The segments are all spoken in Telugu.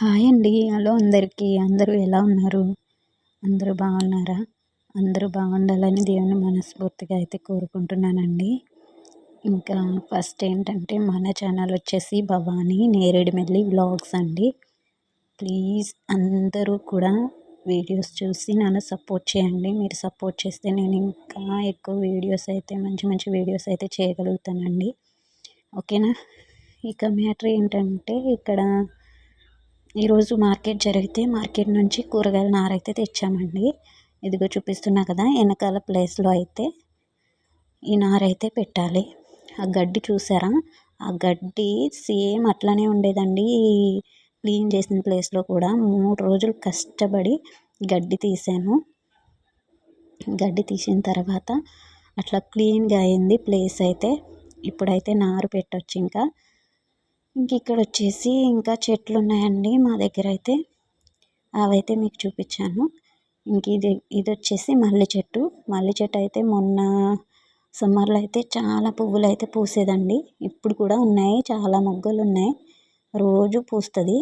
హాయ్ అండి. హలో అందరికీ. అందరూ ఎలా ఉన్నారు? అందరూ బాగున్నారా? అందరూ బాగుండాలని దేవుని మనస్ఫూర్తిగా అయితే కోరుకుంటున్నానండి. ఇంకా ఫస్ట్ ఏంటంటే మన ఛానల్ వచ్చేసి భవానీ నేరేడుమెల్లి వ్లాగ్స్ అండి. ప్లీజ్ అందరూ కూడా వీడియోస్ చూసి నన్ను సపోర్ట్ చేయండి. మీరు సపోర్ట్ చేస్తే నేను ఇంకా ఎక్కువ వీడియోస్ అయితే మంచి మంచి వీడియోస్ అయితే చేయగలుగుతానండి. ఓకేనా? ఇక మ్యాటర్ ఏంటంటే ఇక్కడ ఈరోజు మార్కెట్ జరిగితే మార్కెట్ నుంచి కూరగాయల నారైతే అయితే తెచ్చామండి. ఇదిగో చూపిస్తున్నా కదా వెనకాల ప్లేస్లో అయితే ఈ నారైతే అయితే పెట్టాలి. ఆ గడ్డి చూసారా? ఆ గడ్డి సేమ్ అట్లనే ఉండేదండి. క్లీన్ చేసిన ప్లేస్లో కూడా మూడు రోజులు కష్టపడి గడ్డి తీసాను. గడ్డి తీసిన తర్వాత అట్లా క్లీన్గా అయింది ప్లేస్ అయితే. ఇప్పుడైతే నారు పెట్టొచ్చు ఇంకా. ఇంక ఇక్కడ వచ్చేసి ఇంకా చెట్లు ఉన్నాయండి మా దగ్గర అయితే అవైతే మీకు చూపించాను ఇంక ఇది ఇది వచ్చేసి మల్లె చెట్టు. మల్లె చెట్టు అయితే మొన్న సమ్మర్లో అయితే చాలా పువ్వులు అయితే పూసేదండి. ఇప్పుడు కూడా ఉన్నాయి చాలా మొగ్గలు ఉన్నాయి రోజు పూస్తుంది.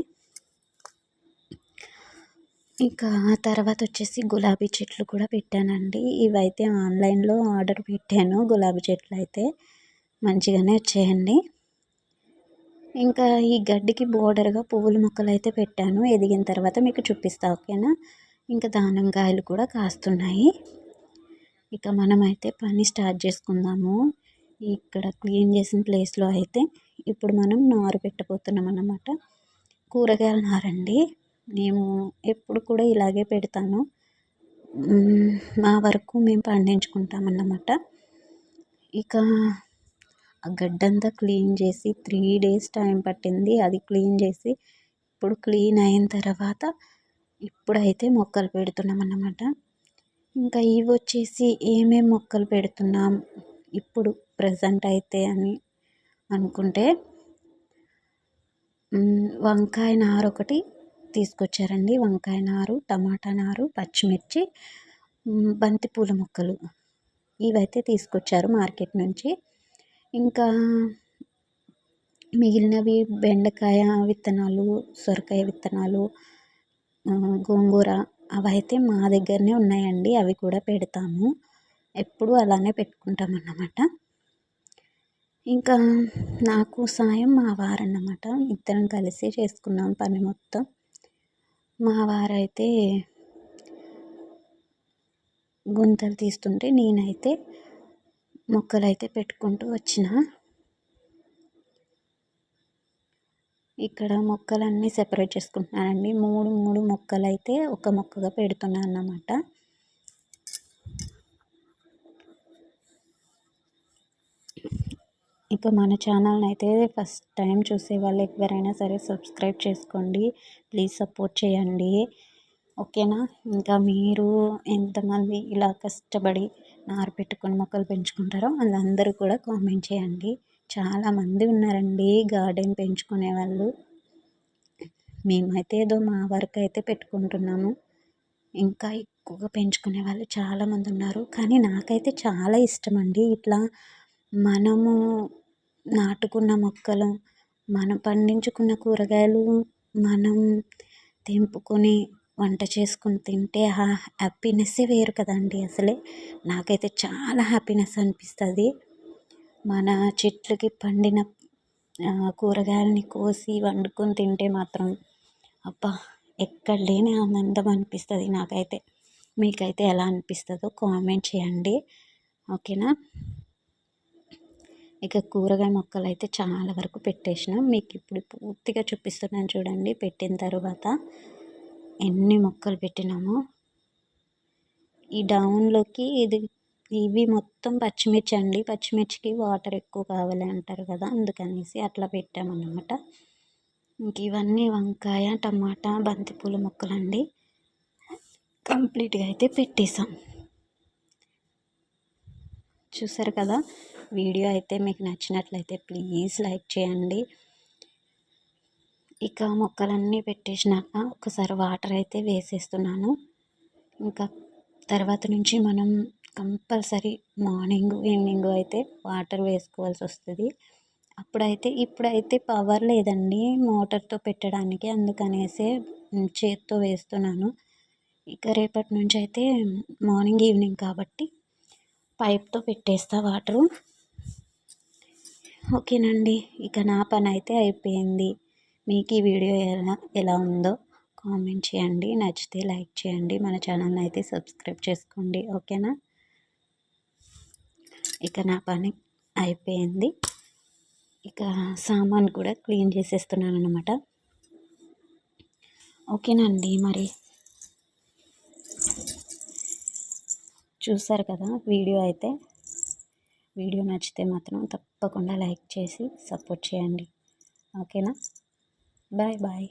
ఇంకా తర్వాత వచ్చేసి గులాబీ చెట్లు కూడా పెట్టానండి. ఇవైతే ఆన్లైన్లో ఆర్డర్ పెట్టాను గులాబీ చెట్లు అయితే మంచిగానే వచ్చాయండి. ఇంకా ఈ గడ్డికి బోర్డర్గా పువ్వుల మొక్కలు అయితే పెట్టాను. ఎదిగిన తర్వాత మీకు చూపిస్తా ఓకేనా? ఇంకా దానిమ్మకాయలు కూడా కాస్తున్నాయి. ఇక మనమైతే పని స్టార్ట్ చేసుకుందాము. ఇక్కడ క్లీన్ చేసిన ప్లేస్లో అయితే ఇప్పుడు మనం నారు పెట్టబోతున్నాం అన్నమాట. కూరగాయల నారండి. మేము ఎప్పుడు కూడా ఇలాగే పెడతాను. మా వరకు మేము పండించుకుంటామన్నమాట ఇక ఆ గడ్డంతా క్లీన్ చేసి త్రీ డేస్ టైం పట్టింది. అది క్లీన్ చేసి ఇప్పుడు క్లీన్ అయిన తర్వాత ఇప్పుడైతే మొక్కలు పెడుతున్నాం అన్నమాట. ఇంకా ఇవి వచ్చేసి ఏమేమి మొక్కలు పెడుతున్నాం ఇప్పుడు ప్రజెంట్ అయితే అని అనుకుంటే వంకాయ నారు ఒకటి తీసుకొచ్చారండి. వంకాయ నారు టమాటా నారు పచ్చిమిర్చి బంతిపూల మొక్కలు ఇవైతే తీసుకొచ్చారు మార్కెట్ నుంచి. ఇంకా మిగిలినవి బెండకాయ విత్తనాలు సొరకాయ విత్తనాలు గోంగూర అవి అయితే మా దగ్గరనే ఉన్నాయండి. అవి కూడా పెడతాము. ఎప్పుడు అలానే పెట్టుకుంటాం అన్నమాట ఇంకా నాకు సాయం మా వారన్నమాట. ఇద్దరం కలిసి చేసుకున్నాం పని మొత్తం. మా వారైతే గుంతలు తీస్తుంటే నేనైతే మొక్కలు అయితే పెట్టుకుంటూ వచ్చిన ఇక్కడ మొక్కలన్నీ సెపరేట్ చేసుకుంటున్నానండి. మూడు మూడు మొక్కలు అయితే ఒక మొక్కగా పెడుతున్నాను అన్నమాట. ఇక మన ఛానల్ని అయితే ఫస్ట్ టైం చూసే వాళ్ళు ఎవరైనా సరే సబ్స్క్రైబ్ చేసుకోండి. ప్లీజ్ సపోర్ట్ చేయండి. ఓకేనా? ఇంకా మీరు ఎంతమంది ఇలా కష్టపడి నారు పెట్టుకొని మొక్కలు పెంచుకుంటారో వాళ్ళందరూ కూడా కామెంట్ చేయండి. చాలామంది ఉన్నారండి గార్డెన్ పెంచుకునే వాళ్ళు. మేమైతే ఏదో మా వరకు అయితే పెట్టుకుంటున్నాము. ఇంకా ఎక్కువగా పెంచుకునే వాళ్ళు చాలామంది ఉన్నారు. కానీ నాకైతే చాలా ఇష్టం అండి ఇట్లా మనము నాటుకున్న మొక్కలు మనం పండించుకున్న కూరగాయలు మనం తెంపుకొని వంట చేసుకుని తింటే ఆ హ్యాపీనెస్సే వేరు కదండి అసలే. నాకైతే చాలా హ్యాపీనెస్ అనిపిస్తుంది. మన చెట్లకి పండిన కూరగాయలని కోసి వండుకొని తింటే మాత్రం అబ్బా ఎక్కడ లేని ఆనందం అనిపిస్తుంది నాకైతే. మీకైతే ఎలా అనిపిస్తుందో కామెంట్ చేయండి. ఓకేనా? ఇక కూరగాయ మొక్కలు అయితే చాలా వరకు పెట్టేసినాం. మీకు ఇప్పుడు పూర్తిగా చూపిస్తున్నాను చూడండి. పెట్టిన తర్వాత ఎన్ని మొక్కలు పెట్టినామో. ఈ డౌన్లోకి ఇది ఇవి మొత్తం పచ్చిమిర్చి అండి. పచ్చిమిర్చికి వాటర్ ఎక్కువ కావాలి అంటారు కదా అందుకనేసి అట్లా పెట్టామన్నమాట. ఇంక ఇవన్నీ వంకాయ టమాటా బంతిపూల మొక్కలండి. కంప్లీట్గా అయితే పెట్టేసాం. చూసారు కదా వీడియో అయితే మీకు నచ్చినట్లయితే ప్లీజ్ లైక్ చేయండి. ఇక మొక్కలన్నీ పెట్టేసినాక ఒకసారి వాటర్ అయితే వేసేస్తున్నాను. ఇంకా తర్వాత నుంచి మనం కంపల్సరీ మార్నింగ్ ఈవినింగ్ అయితే వాటర్ వేసుకోవాల్సి వస్తుంది. అప్పుడైతే ఇప్పుడైతే పవర్ లేదండి మోటార్తో పెట్టడానికి అందుకనేసే చేత్తో వేస్తున్నాను. ఇక రేపటి నుంచి అయితే మార్నింగ్ ఈవినింగ్ కాబట్టి పైప్తో పెట్టేస్తా వాటరు. ఓకేనండి ఇక నా పని అయితే అయిపోయింది. మీకు ఈ వీడియో ఎలా ఎలా ఉందో కామెంట్ చేయండి. నచ్చితే లైక్ చేయండి. మన ఛానల్ని అయితే సబ్స్క్రైబ్ చేసుకోండి. ఓకేనా? ఇక నా పని అయిపోయింది. ఇక సామాన్ కూడా క్లీన్ చేసేస్తున్నాను అనమాట ఓకేనండి మరి. చూసారు కదా వీడియో అయితే? వీడియో నచ్చితే మాత్రం తప్పకుండా లైక్ చేసి సపోర్ట్ చేయండి. ఓకేనా? ಬಾಯ್ ಬಾಯ್